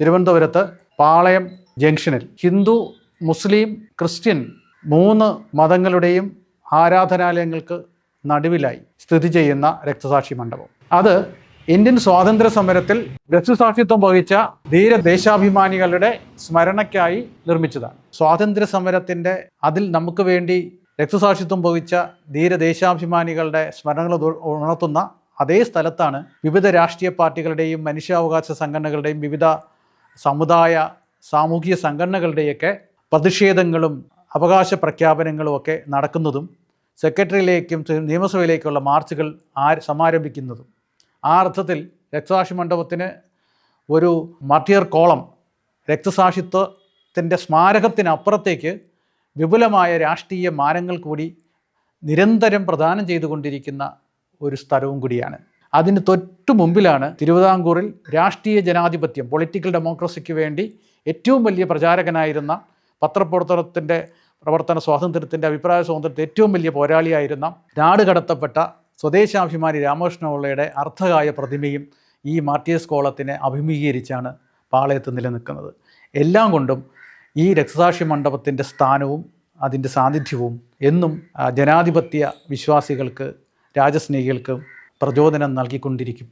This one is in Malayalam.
തിരുവനന്തപുരത്ത് പാളയം ജംഗ്ഷനിൽ ഹിന്ദു മുസ്ലിം ക്രിസ്ത്യൻ മൂന്ന് മതങ്ങളുടെയും ആരാധനാലയങ്ങൾക്ക് നടുവിലായി സ്ഥിതി ചെയ്യുന്ന രക്തസാക്ഷി മണ്ഡപം. അത് ഇന്ത്യൻ സ്വാതന്ത്ര്യ സമരത്തിൽ രക്തസാക്ഷിത്വം വഹിച്ച ധീര ദേശാഭിമാനികളുടെ സ്മരണയ്ക്കായി നിർമ്മിച്ചതാണ്. സ്വാതന്ത്ര്യ സമരത്തിന്റെ അതിൽ നമുക്ക് വേണ്ടി രക്തസാക്ഷിത്വം വഹിച്ച ധീര ദേശാഭിമാനികളുടെ സ്മരണകൾ ഉണർത്തുന്ന അതേ സ്ഥലത്താണ് വിവിധ രാഷ്ട്രീയ പാർട്ടികളുടെയും മനുഷ്യാവകാശ സംഘടനകളുടെയും വിവിധ സമുദായ സാമൂഹിക സംഘടനകളുടെയൊക്കെ പ്രതിഷേധങ്ങളും അവകാശ പ്രഖ്യാപനങ്ങളും ഒക്കെ നടക്കുന്നതും സെക്രട്ടറിയിലേക്കും നിയമസഭയിലേക്കുള്ള മാർച്ചുകൾ ആ സമാരംഭിക്കുന്നതും. ആ അർത്ഥത്തിൽ രക്തസാക്ഷി മണ്ഡപത്തിന് ഒരു മർട്ടിയർ കോളം രക്തസാക്ഷിത്വത്തിന്റെ സ്മാരകത്തിനപ്പുറത്തേക്ക് വിപുലമായ രാഷ്ട്രീയ മാനങ്ങൾ കൂടി നിരന്തരം പ്രദാനം ചെയ്തുകൊണ്ടിരിക്കുന്ന ഒരു സ്ഥലവും കൂടിയാണ്. അതിന് തൊട്ടു മുമ്പിലാണ് തിരുവിതാംകൂറിൽ രാഷ്ട്രീയ ജനാധിപത്യം പൊളിറ്റിക്കൽ ഡെമോക്രസിക്ക് വേണ്ടി ഏറ്റവും വലിയ പ്രചാരകനായിരുന്ന പത്രപ്രവർത്തനത്തിന്റെ പ്രവർത്തന സ്വാതന്ത്ര്യത്തിന്റെ അഭിപ്രായ സ്വാതന്ത്ര്യത്തിന്റെ ഏറ്റവും വലിയ പോരാളിയായിരുന്ന നാട് കടത്തപ്പെട്ട സ്വദേശാഭിമാനി രാമകൃഷ്ണപിള്ളയുടെ അർത്ഥകായ പ്രതിമയും ഈ മാർട്ടിയസ് കോളത്തിനെ അഭിമുഖീകരിച്ചാണ് പാളയത്ത് നിലനിൽക്കുന്നത്. എല്ലാം കൊണ്ടും ഈ രക്തസാക്ഷി മണ്ഡപത്തിന്റെ സ്ഥാനവും അതിന്റെ സാന്നിധ്യവും എന്നും ജനാധിപത്യ വിശ്വാസികൾക്ക് രാജസ്നേഹികൾക്ക് പ്രചോദനം നൽകിക്കൊണ്ടിരിക്കും.